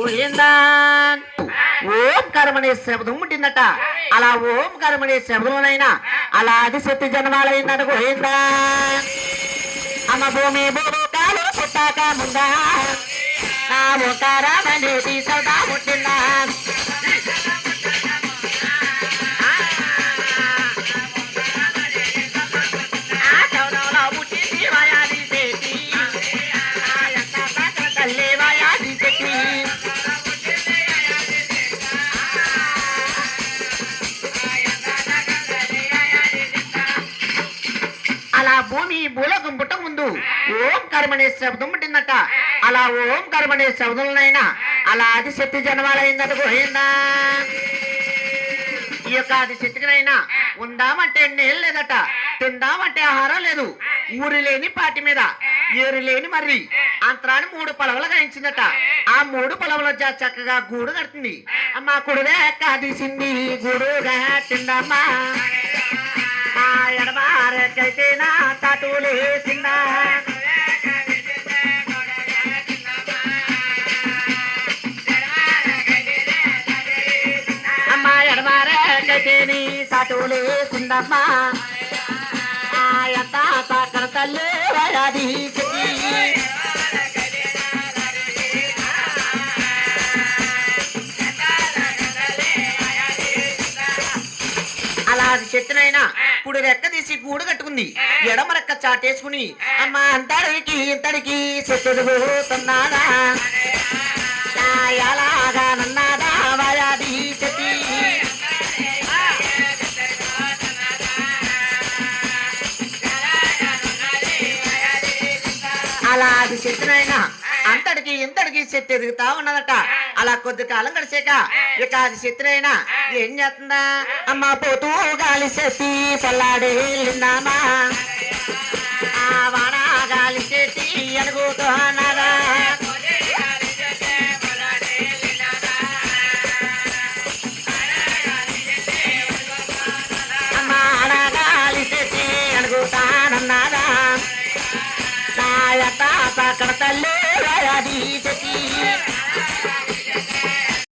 ఊహిందాన్ ఓం అనే శబ్దం ఉండిందట. అలా ఓంకారం అనే శబ్దంలోనైనా అలా ఆదిశక్తి జన్మాలైందట గోవిందా. అమ్మ భూమి భూలోకాలు పుట్టాక ముందా. నా ఓంకారం సదా అలా భూమి భూలోకం పుట్ట ముందు ఓం కర్మనే శబ్దం పుట్టిందట. అలా ఓం కర్మనే శబ్దంలోనైనా అలా ఆదిశక్తి జన్మాలైందట పోయిందా ఈ యొక్క ఆదిశక్తికినైనా ఉందామంటే నేను లేదట. తిందామంటే ఆహారం లేదు. ఊరి లేని పాటి మీద ఏరు లేని మర్రి అంతరాన్ని మూడు పొలవలు గాయించిందట ఆ మూడు పొలవల చక్కగా గూడు కడుతుంది. అమ్మ కుడుగా కాదీసింది గూడుగా తిందమ్మా. మా ఎడమారెక్కైతే నా అమ్మ ఎడమారెక్కైతే నీ తటులేసిందమ్మా ఆ ఎంత సకల తల్లి అలా అది చెట్టునైనా ఇప్పుడు రెక్క తీసి గూడు కట్టుకుంది. ఎడమ రెక్క చాటేసుకుని అమ్మ అంతడికి ఇంతడికి చెట్టుడు పోతున్నాడా? నా ఎలాగా నన్నాదా వయాది అలా అది చెట్టునైనా అంతటికి ఇంతటికి చెట్టు ఎదుగుతా ఉన్నదట. అలా కొద్ది కాలం గడిచాక ఇక అది చెట్టునైనా ఏం చేస్తుందా? అమ్మ పోతూ గాలి పల్లాడి వెళ్ళిందామా? నా